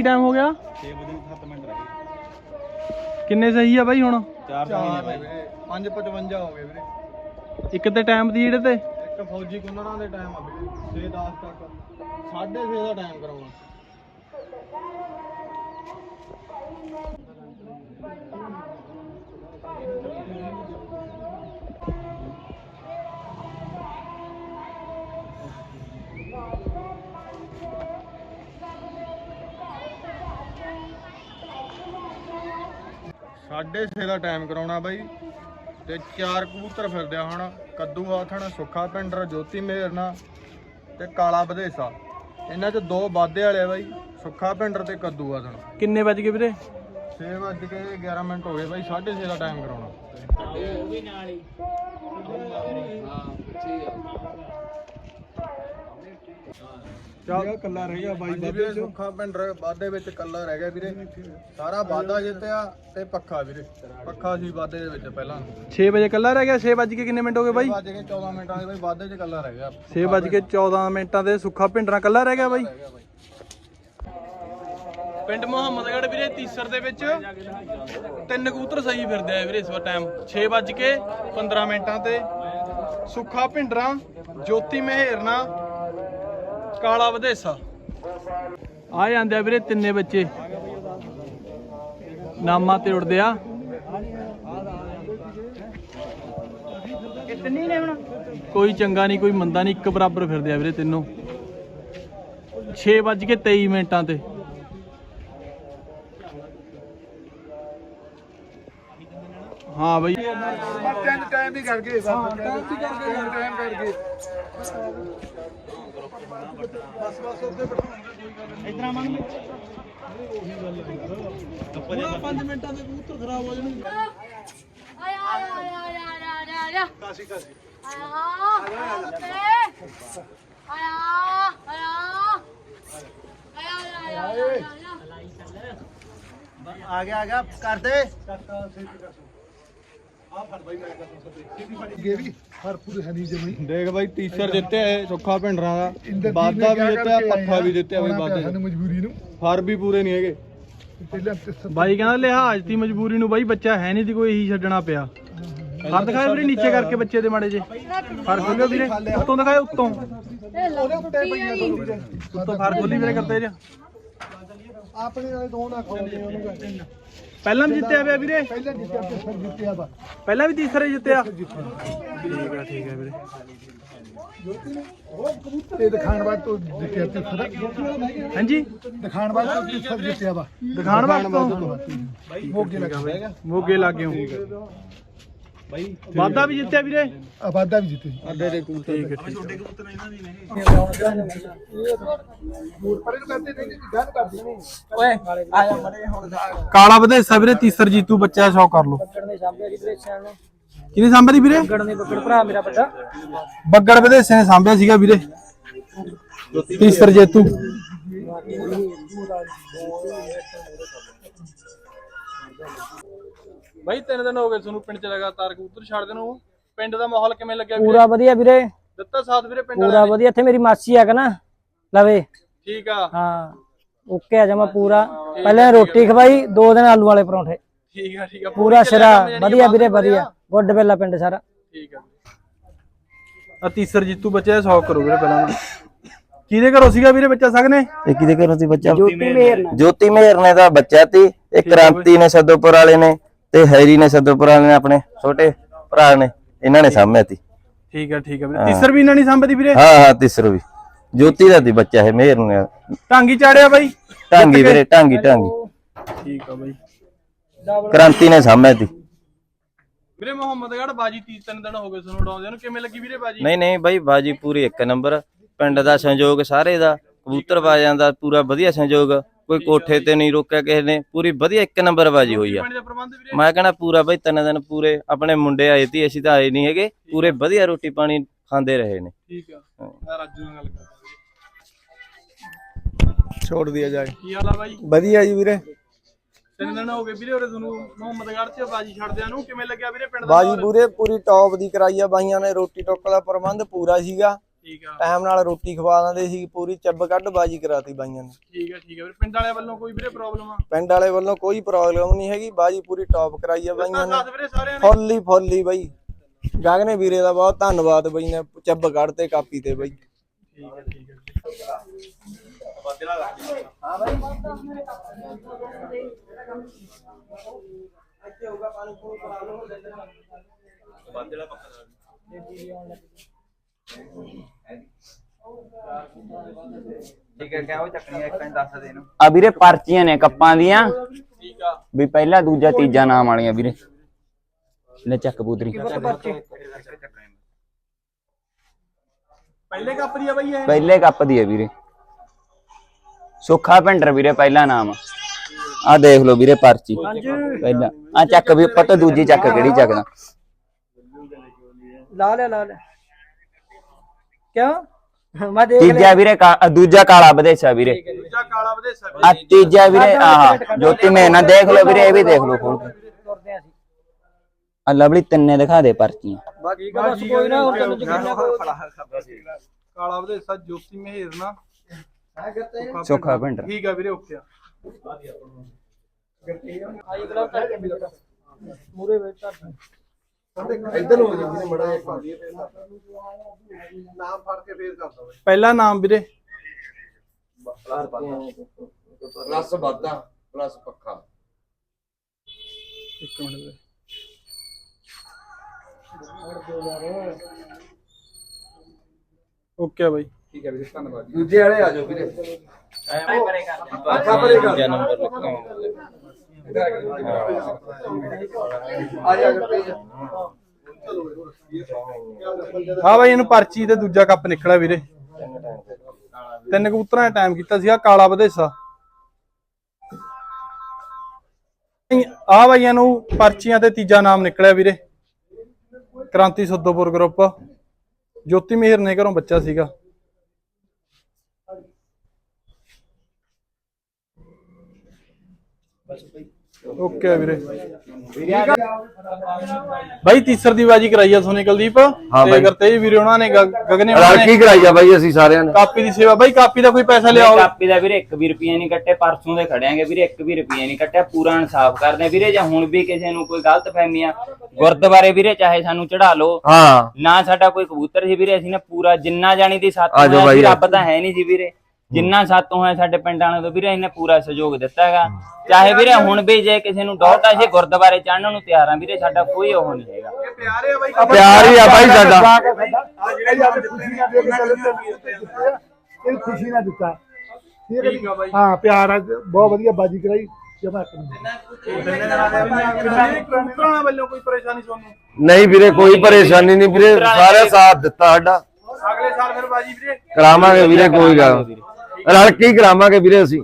ਕੀ time ਹੋ ਗਿਆ? 6 ਵਜੇ 7 ਮਿੰਟ ਰਹਿ ਗਏ। ਕਿੰਨੇ ਸਹੀ ਆ ਬਾਈ ਹੁਣ? 4 ਨੇ 555 ਹੋ ਗਏ ਵੀਰੇ। ਇੱਕ ਤੇ ਟਾਈਮ ਦੀ ਜਿਹੜੇ ਤੇ? ਇੱਕ ਫੌਜੀ ਕੁੰਨੜਾਂ ਦੇ ਟਾਈਮ ਆ ਵੀਰੇ 6 10 ਤੱਕ। 6:30 ਦਾ ਟਾਈਮ ਕਰਾਉਣਾ। ਸਾਢੇ ਛੇ ਦਾ ਟਾਈਮ ਕਰਾਉਣਾ ਬਾਈ। ਤੇ ਚਾਰ ਕਬੂਤਰ ਫਿਰਦੇ ਆ ਹੁਣ। ਕੱਦੂ ਆਥਣ ਸੁੱਖਾ ਪਿੰਡਰ ਜੋਤੀ ਮੇਰਨਾ ਤੇ ਕਾਲਾ ਬਧੇਸਾ ਇਹਨਾਂ ਚ ਦੋ ਵਾਧੇ ਵਾਲੇ ਆ ਬਾਈ ਸੁੱਖਾ ਪਿੰਡਰ ਤੇ ਕੱਦੂ ਆਥਣ। ਕਿੰਨੇ ਵੱਜ ਗਏ ਵੀਰੇ? 6 ਵੱਜ ਕੇ 11 ਮਿੰਟ ਹੋ ਗਏ ਬਾਈ 6:30 ਦਾ ਟਾਈਮ ਕਰਾਉਣਾ। ਚੱਲ। ਕੱਲਾ ਰਹਿ ਗਿਆ ਬਾਈ ਵੀਰੇ ਸੁੱਖਾ ਪਿੰਡਰ ਵਾਧੇ ਵਿੱਚ ਕੱਲਾ ਰਹਿ ਗਿਆ ਵੀਰੇ। ਸਾਰਾ ਵਾਧਾ ਜਿੱਤਿਆ ਤੇ ਪੱਖਾ ਵੀਰੇ। ਪੱਖਾ ਸੀ ਵਾਧੇ ਦੇ ਵਿੱਚ ਪਹਿਲਾਂ। 6 ਵਜੇ ਕੱਲਾ ਰਹਿ ਗਿਆ? 6 ਵੱਜ ਕੇ ਕਿੰਨੇ ਮਿੰਟ ਹੋ ਗਏ ਬਾਈ? ਵੱਜ ਕੇ 14 ਮਿੰਟਾਂ ਦੇ ਬਾਈ ਵਾਧੇ 'ਚ ਕੱਲਾ ਰਹਿ ਗਿਆ। 6 ਵੱਜ ਕੇ 14 ਮਿੰਟਾਂ ਦੇ ਸੁੱਖਾ ਭਿੰਡਰਾ ਕੱਲਾ ਰਹਿ ਗਿਆ ਬਾਈ ਰਹਿ ਗਿਆ ਬਾਈ? ਪਿੰਡ ਮੁਹੰਮਦਗੜ੍ਹ ਵੀਰੇ ਤੀਸਰ ਦੇ ਵਿੱਚ। ਤਿੰਨ ਕਬੂਤਰ ਸਹੀ ਫਿਰਦੇ ਆ ਵੀਰੇ ਇਸ ਵਾਰ ਟਾਈਮ 6 ਵੱਜ ਕੇ 15 ਮਿੰਟਾਂ ਤੇ। ਸੁੱਖਾ ਭਿੰਡਰਾ ਜੋਤੀ ਮਹਿਰਨਾ ਕਾਲਾ ਵਧੇਸਾ। ਆ ਜਾਂਦੇ ਆ ਵੀਰੇ ਤਿੰਨੇ ਬੱਚੇ। ਨਾਮਾਂ ਤੇ ਉੜਦੇ ਆ। ਕਿਤਨੀ ਨੇ ਹੁਣ? ਕੋਈ ਚੰਗਾ ਨਹੀਂ ਕੋਈ ਮੰਦਾ ਨਹੀਂ ਇੱਕ ਬਰਾਬਰ ਫਿਰਦੇ ਆ ਵੀਰੇ ਤਿੰਨੋਂ। 6 ਵੱਜ ਕੇ 23 ਮਿੰਟਾਂ ਤੇ। ਹਾਂ ਬਈ। ਟਾਈਮ ਟਾਈਮ ਹੀ ਕਰ ਗਏ ਬਸ ਟਾਈਮ ਹੀ ਕਰ ਗਏ ਟਾਈਮ ਕਰ ਗਏ ਬਸ ਬਸ ਉੱਤੇ ਇਤਨਾ ਮੰਗ ਪੂਰਾ 5 ਮਿੰਟਾਂ ਦੇ ਕਬੂਤਰ ਖਰਾਬ ਹੋ ਜਾਣਗੇ ਆਇਆ ਆਇਆ ਆਇਆ ਆਇਆ ਆਇਆ ਆਇਆ ਕਾਸੀ ਕਾਸੀ ਆਇਆ ਆਇਆ ਆਇਆ ਆਇਆ ਆਇਆ ਆ ਗਿਆ ਆ ਗਿਆ ਕਰ ਦੇ ਦੇਖ ਬਾਈ ਤੀਸਰ ਜਿੱਤਿਆ ਇਹ ਸੁੱਖਾ ਭਿੰਡਰਾਂ ਦਾ। ਬਾਦਾ ਵੀ ਜਿੱਤਿਆ ਪੱਖਾ ਵੀ ਜਿੱਤਿਆ ਬਈ ਬਾਦੇ ਮਜਬੂਰੀ ਨੂੰ। ਫਰ ਵੀ ਪੂਰੇ ਨਹੀਂ ਹੈਗੇ। ਪਹਿਲਾਂ ਬਾਈ ਕਹਿੰਦਾ ਲਿਹਾਜ਼ ਦੀ ਮਜਬੂਰੀ ਨੂੰ ਬਾਈ ਬੱਚਾ ਹੈ ਨਹੀਂ ਦੀ ਕੋਈ ਇਹੀ ਛੱਡਣਾ ਪਿਆ। ਫਰ ਦਿਖਾਓ ਵੀਰੇ ਨੀਚੇ ਕਰਕੇ ਬੱਚੇ ਦੇ ਮਾੜੇ ਜੇ ਫਰ ਖੋਲਿਓ ਵੀਰੇ ਉੱਤੋਂ ਦਿਖਾਓ ਉੱਤੋਂ। ਉੱਤੋਂ ਫਰ ਖੋਲੀ ਵੀਰੇ ਕਰਤੇ ਜੇ ਆਪਣੇ ਨਾਲ ਦੋ ਨਾ ਖਾਉਂਦੇ ਉਹਨੂੰ ਪਹਿਲਾਂ ਵੀ ਜਿੱਤਿਆ ਪਿਆ ਵੀਰੇ? ਪਹਿਲਾਂ ਜਿੱਤਿਆ ਤੇ ਸਰ ਜਿੱਤਿਆ ਵਾ। ਪਹਿਲਾਂ ਵੀ ਤੀਸਰੇ ਜਿੱਤਿਆ? ਠੀਕ ਆ ਠੀਕ ਆ ਵੀਰੇ। ਤੇ ਦਿਖਾਣ ਬਾਅਦ ਤੋਂ ਜਿੱਤਿਆ ਤੇ ਸਰ ਹਾਂਜੀ? ਦਿਖਾਣ ਬਾਅਦ ਤੋਂ ਤੇ ਸਰ ਜਿੱਤਿਆ ਵਾ। ਦਿਖਾਣ ਵਾਸਤੇ ਮੋਗੇ ਲੱਗਾ ਮੋਗੇ ਲੱਗੇ ਹੋ ਵਾਦਾ ਵੀ ਜਿੱਤਿਆ ਵੀਰੇ? ਆਬਾਦਾ ਵੀ ਜਿੱਤੇ ਅੱਡੇ ਦੇ ਕੂਲ ਠੀਕ ਹੈ ਠੀਕ ਪਰੇ ਨੂੰ ਕਰਦੇ ਨਹੀਂ ਗੱਲ ਕਰਦੇ ਨਹੀਂ ਕਾਲਾ ਵਧੇਸਾ ਵੀਰੇ ਤੀਸਰ ਜੀਤੂ ਬੱਚਾ ਸ਼ੌਕ ਕਰ ਲੋ ਕਿਹਨੇ ਸਾਂਭਿਆ ਦੀ ਵੀਰੇ? ਗੜਨੇ ਬੱਕੜ ਭਰਾ ਮੇਰਾ ਵੱਡਾ। ਬੱਗੜ ਵਧੇਸੇ ਨੇ ਸਾਂਭਿਆ ਸੀਗਾ ਵੀਰੇ। ਤੀਸਰ ਜੇਤੂ। ਬਾਈ ਤਿੰਨ ਦਿਨ ਹੋ ਗਏ ਤੁਹਾਨੂੰ ਪਿੰਡ ਚ ਲਗਾਤਾਰ ਕਬੂਤਰ ਛੱਡਦੇ ਨੂੰ। ਪਿੰਡ ਦਾ ਮਾਹੌਲ ਕਿਵੇਂ ਲੱਗਿਆ ਵੀਰੇ? ਪੂਰਾ ਵਧੀਆ ਵੀਰੇ। ਦਿੱਤਾ ਸਾਥ ਵੀਰੇ ਪਿੰਡ ਪੂਰਾ ਵਾਲਿਆਂ ਨੇ? ਵਧੀਆ ਇੱਥੇ ਮੇਰੀ ਮਾਸੀ ਆ ਕਿ ਨਾ ਲਵੇ। ਠੀਕ ਆ। ਹਾਂ ਓਕੇ ਆ ਜਾਵਾਂ ਪੂਰਾ। ਪਹਿਲਾਂ ਰੋਟੀ ਖਵਾਈ ਦੋ ਦਿਨ ਆਲੂ ਵਾਲੇ ਪਰੌਂਠੇ। ਠੀਕ ਆ ਠੀਕ ਆ। ਪੂਰਾ ਸਿਰਾ ਵਧੀਆ ਵੀਰੇ ਵਧੀਆ। ਗੁੱਡ ਬੇਲਾ ਪਿੰਡ ਸਾਰਾ। ਠੀਕ ਆ। ਆ ਤੀਸਰ ਜੀਤੂ ਬੱਚਾ 100 ਕਰੋ ਵੀਰੇ ਪਹਿਲਾਂ ਤਾਂ। ਕਿਹਦੇ ਘਰੋਂ ਸੀਗਾ ਵੀਰੇ ਬੱਚਾ ਸਗਨੇ? ਇਹ ਕਿਹਦੇ ਘਰੋਂ ਸੀ ਬੱਚਾ? ਜੋਤੀ ਮੇਹਰ ਮੇਹਰ ਨੇ ਦਾ ਬੱਚਾ ਤੀ। ਇਹ ਕ੍ਰਾਂਤੀ ਨੇ ਸਦੋਪੁਰ ਵਾਲੇ ਨੇ। ਤੇ ਹੈਰੀ ਨੇ ਸਦੋਪੁਰ ਨੇ ਆਪਣੇ ਛੋਟੇ ਭਰਾ ਨੇ ਇਹਨਾਂ ਨੇ ਸਾਂਭਿਆ ਤੀ। ਠੀਕ ਆ ਠੀਕ ਵੀਰੇ। ਤੀਸਰ ਵੀ ਇਹਨਾਂ ਨਹੀਂ ਸੰਭਦੀ ਵੀਰੇ? ਹਾਂ ਹਾਂ ਤਿਸਰੋ ਵੀ। ਜੋਤੀ ਦਾ ਤੀ ਬੱਚਾ ਹੈ ਮੇਹਰ ਨੇ। ਢਾਂਗੀ ਚਾੜਿਆ ਬਾਈ? ਢਾਂਗੀ ਵੀਰੇ ਢਾਂਗੀ ਢਾਂਗੀ ਠੀਕ ਆ ਬਾਈ। ਕ੍ਰਾਂਤੀ ਨੇ ਸਾਂਭਿਆ ਤੀ। ਵੀਰੇ ਮੁਹੰਮਦਗੜ ਬਾਜੀ 30 ਤਿੰਨ ਦਿਨ ਹੋ ਗਏ ਤੁਹਾਨੂੰ ਉਡਾਉਂਦੇ ਨੂੰ। ਕਿਵੇਂ ਲੱਗੀ ਵੀਰੇ ਬਾਜੀ? ਨਹੀਂ ਨਹੀਂ ਬਾਈ ਬਾਜੀ ਪੂਰੀ ਇੱਕ ਨੰਬਰ। ਪਿੰਡ ਦਾ ਸੰਯੋਗ ਸਾਰੇ ਦਾ। ਕਬੂਤਰ ਬਾਜਾਂ ਦਾ ਪੂਰਾ ਵਧੀਆ ਸੰਯੋਗ। ਕੋਈ ਕੋਠੇ ਤੇ ਨਹੀਂ ਰੋਕਿਆ ਕਿਸੇ ਨੇ। ਪੂਰੀ ਵਧੀਆ ਇੱਕ ਨੰਬਰ ਬਾਜੀ ਹੋਈ ਆ। ਮੈਂ ਕਹਿੰਦਾ ਪੂਰਾ ਬਾਈ ਤਿੰਨ ਦਿਨ ਪੂਰੇ ਆਪਣੇ ਮੁੰਡੇ ਆਏ ਤੀ ਅਸੀਂ ਤਾਂ ਆਏ ਨਹੀਂ ਹੈਗੇ। ਪੂਰੇ ਵਧੀਆ ਰੋਟੀ ਪਾਣੀ ਖਾਂਦੇ ਰਹੇ ਨੇ। ਠੀਕ ਆ। ਮੈਂ ਰਾਜੂ ਨਾਲ ਗੱਲ ਕਰਦਾ ਛੋੜ ਦਿਆ ਜਾਏ ਕੀ। ਹਾਲ ਆ ਬਾਈ? ਵਧੀਆ ਜੀ ਵੀਰੇ। ਤਿੰਨ ਦਿਨ ਹੋ ਗਏ ਵੀਰੇ ਉਰੇ ਤੁਹਾਨੂੰ ਮੁਹੰਮਦਗੜ 'ਚ ਬਾਜੀ ਛੱਡਦਿਆਂ ਨੂੰ। ਕਿਵੇਂ ਲੱਗਿਆ ਵੀਰੇ ਪਿੰਡ ਦਾ ਬਾਜੀ ਮਾਹੌਲ? ਪੂਰੇ ਪੂਰੀ ਟੌਪ ਦੀ ਕਰਾਈ ਆ ਬਾਈਆਂ ਨੇ। ਰੋਟੀ ਟੋਕ ਦਾ ਪ੍ਰਬੰਧ ਪੂਰਾ ਸੀਗਾ। ਠੀਕ ਆ। ਟਾਈਮ ਨਾਲ ਰੋਟੀ ਖਵਾ ਦਿੰਦੇ ਸੀ ਪੂਰੀ ਚੱਬ ਕੱਢ ਬਾਜੀ ਕਰਾਤੀ ਬਾਈਆਂ ਨੇ। ਠੀਕ ਆ ਠੀਕ ਆ। ਵੀਰੇ ਪਿੰਡ ਵਾਲਿਆਂ ਵੱਲੋਂ ਕੋਈ ਵੀਰੇ ਪ੍ਰੋਬਲਮ ਆ? ਪਿੰਡ ਵਾਲੇ ਵੱਲੋਂ ਕੋਈ ਪ੍ਰੋਬਲਮ ਨਹੀਂ ਹੈਗੀ ਬਾਜੀ ਪੂਰੀ ਟੌਪ ਕਰਾਈ ਆ ਬਾਈਆਂ ਨੇ। ਦੱਸ ਵੀਰੇ ਸਾਰਿਆਂ ਨੇ। ਫੁੱਲ ਫੁੱਲ ਬਾਈ। ਗਗਨੇ ਵੀਰੇ ਦਾ ਬਹੁਤ ਧੰਨਵਾਦ ਬਾਈ ਨੇ ਚੱਬ ਕੱਢ ਤੇ ਕਾਪੀ ਤੇ ਬਾਈ। ਠੀਕ ਆ ਠੀਕ ਆ। ਆ? ਵੀਰੇ ਪਰਚੀਆਂ ਨੇ ਕੱਪਾਂ ਦੀਆਂ। ਠੀਕ ਆ। ਵੀ ਪਹਿਲਾ ਦੂਜਾ ਤੀਜਾ ਨਾਮ ਵਾਲੀਆਂ ਵੀਰੇ। ਲੈ ਚੱਕ ਕਬੂਤਰੀ ਪਹਿਲੇ ਕੱਪ ਦੀ ਆ ਬਈ ਇਹ। ਪਹਿਲੇ ਕੱਪ ਦੀ ਹੈ ਵੀਰੇ। ਸੁੱਖਾ ਭਿੰਡਰ ਵੀਰੇ ਪਹਿਲਾ ਨਾਮ। ਆ ਦੇਖ ਲਓ ਵੀਰੇ ਪਰਚੀ। ਪਹਿਲਾ ਆ ਚੱਕ ਵੀ ਪਤਾ ਦੂਜੀ ਚੱਕ ਕਿਹੜੀ ਚੱਕਦਾ। ਲਾ ਲੈ ਲਾ ਲੈ। ਕਿਉਂ? ਮੈਂ ਦੇਖ ਲਿਆ। ਤੀਜਾ ਵੀਰੇ ਕਾ- ਅ, ਦੂਜਾ ਕਾਲਾ ਬਦੇਸਾ ਵੀਰੇ। ਦੂਜਾ ਕਾਲਾ ਵਿਦੇਸਾ ਆ ਤੀਜਾ ਵੀਰੇ ਆਹ ਜੋਤੀ ਮੈਂ ਨਾ ਦੇਖ ਲਓ ਵੀਰੇ ਇਹ ਵੀ ਦੇਖ ਲਓ ਖੋਲ ਕੇ ਤੁਰਦੇ ਅਸੀਂ। ਆ ਲਵਲੀ ਤਿੰਨੇ ਦਿਖਾ ਦੇ ਪਰਚੀਆਂ। ਠੀਕ ਆ ਬਸ ਕੋਈ ਨਾ ਹੁਣ ਤੈਨੂੰ ਜਗੀਨਾ ਕਾਲਾ ਵਿਦੇਸਾ ਜੋਤੀ ਮਹਿਰਨਾ ਸੁੱਖਾ ਭਿੰਡਰ ਠੀਕ ਆ ਵੀਰੇ ਓਕੇ ਆ। ਆਈ ਗਲਵ ਕਰ ਮੂਰੇ ਵੇਚ ਕਰ ਪਹਿਲਾ ਨਾਮ ਵੀਰੇ? ਪਲੱਸ ਵਾਧਾ। ਪਲੱਸ ਪੱਖਾ। ਇੱਕ ਮਿੰਟ ਵੀਰੇ। ਓਕੇ ਆ ਬਾਈ। ਦੂਜੇ ਵਾਲੇ ਆ ਜਾਓ ਵੀਰੇ। ਦੂਜਾ ਨੰਬਰ ਲਿਖਾਂਗੇ ਆ ਜਾ ਗੁਰਪ੍ਰੀਤ ਹਾਂ ਬਾਈ, ਇਹਨੂੰ ਪਰਚੀ ਤੇ ਦੂਜਾ ਕੱਪ ਨਿਕਲਿਆ ਵੀਰੇ। ਤਿੰਨ ਕਬੂਤਰਾਂ ਨੇ ਟਾਈਮ ਕੀਤਾ ਸੀਗਾ ਕਾਲਾ ਵਧੇਸਾ। ਆ ਬਾਈਆਂ ਨੂੰ ਪਰਚੀਆਂ ਤੇ ਤੀਜਾ ਨਾਮ ਨਿਕਲਿਆ ਵੀਰੇ। ਕ੍ਰਾਂਤੀ ਸੁੱਦੋਪੁਰ ਗਰੁੱਪ। ਜੋਤੀ ਮਿਹਰ ਨੇ ਘਰੋਂ ਬੱਚਾ ਸੀਗਾ। ਓਕੇ ਵੀਰੇ। ਬਾਈ ਤੀਸਰ ਦੀ ਬਾਜੀ ਕਰਾਈ ਆ ਸੋਨੀ ਕੁਲਦੀਪ। ਹਾਂ ਤੇ ਬਾਈ। ਕਰਤੇ ਵੀਰੇ ਉਹਨਾਂ ਨੇ ਗਗਨੇ ਉਹਨਾਂ ਨੇ ਕਰਾਈ ਆ ਬਾਈ ਅਸੀਂ ਸਾਰਿਆਂ ਨੇ? ਕਾਪੀ ਦੀ ਸੇਵਾ। ਬਾਈ ਕਾਪੀ ਦਾ ਕੋਈ ਪੈਸਾ ਲਿਆਓ। ਕਾਪੀ ਦਾ ਵੀਰੇ 1 ਵੀ ਰੁਪਿਆ ਨਹੀਂ ਕੱਟੇ ਪਰਸੋਂ ਦੇ ਖੜਿਆਂਗੇ ਵੀਰੇ 1 ਵੀ ਰੁਪਿਆ ਨਹੀਂ ਕੱਟਿਆ ਪੂਰਾ ਇਨਸਾਫ ਕਰਦੇ ਹਾਂ ਵੀਰੇ ਜਾਂ ਹੁਣ ਵੀ ਕਿਸੇ ਨੂੰ ਕੋਈ ਗਲਤ ਫਹਿਮੀ ਆ ਗੁਰਦੁਆਰੇ ਵੀਰੇ ਚਾਹੇ ਸਾਨੂੰ ਚੜਾ ਲਓ। ਹਾਂ। ਨਾ ਸਾਡਾ ਕੋਈ ਕਬੂਤਰ ਸੀ ਵੀਰੇ ਅਸੀਂ ਨੇ ਪੂਰਾ ਜਿੰਨਾ ਜਾਣੀ ਦੀ ਸੱਤ ਆ ਜਾਓ ਬਾਈ। ਰੱਬ ਤਾਂ ਹੈ ਨਹੀਂ ਸੀ ਵੀਰੇ। ਜਿੰਨਾ ਸੱਤ ਹੋਇਆ ਸਾਡੇ ਪਿੰਡਾਂ ਨਾਲ ਤੋਂ ਵੀਰੇ ਇਹਨੇ ਪੂਰਾ ਸਹਿਯੋਗ ਦਿੱਤਾ ਹੈਗਾ ਚਾਹੇ ਵੀਰੇ ਹੁਣ ਵੀ ਜੇ ਕਿਸੇ ਨੂੰ ਡਾਊਟ ਆ ਜੇ ਗੁਰਦੁਆਰੇ ਚੜਨ ਨੂੰ ਤਿਆਰ ਆ ਵੀਰੇ ਸਾਡਾ ਕੋਈ ਉਹ ਨਹੀਂ ਹੈਗਾ। ਪਿਆਰੇ ਆ ਬਾਈ ਪਿਆਰ ਹੀ ਆ ਬਾਈ ਸਾਡਾ। ਇਹ ਖੁਸ਼ੀ ਨਾਲ ਦਿੱਤਾ ਠੀਕ ਹੈ ਠੀਕ ਆ ਬਾਈ। ਹਾਂ ਪਿਆਰ ਆ ਬਹੁਤ ਵਧੀਆ ਬਾਜੀ ਕਰਾਈ ਜਮਾ ਕਬੂਤਰਾਂ ਵੱਲੋਂ ਕੋਈ ਪਰੇਸ਼ਾਨੀ ਤੁਹਾਨੂੰ? ਨਹੀਂ ਵੀਰੇ ਕੋਈ ਪਰੇਸ਼ਾਨੀ ਨਹੀਂ ਵੀਰੇ। ਸਾਰਾ ਸਾਥ ਦਿੱਤਾ ਸਾਡਾ। ਅਗਲੇ ਸਾਲ ਫਿਰ ਬਾਜੀ ਵੀਰੇ? ਕਰਾਵਾਂਗੇ ਵੀਰੇ ਕੋਈ ਗੱਲ ਰਲ ਕੀ ਕਰਾਵਾਂਗੇ ਵੀਰੇ ਅਸੀਂ।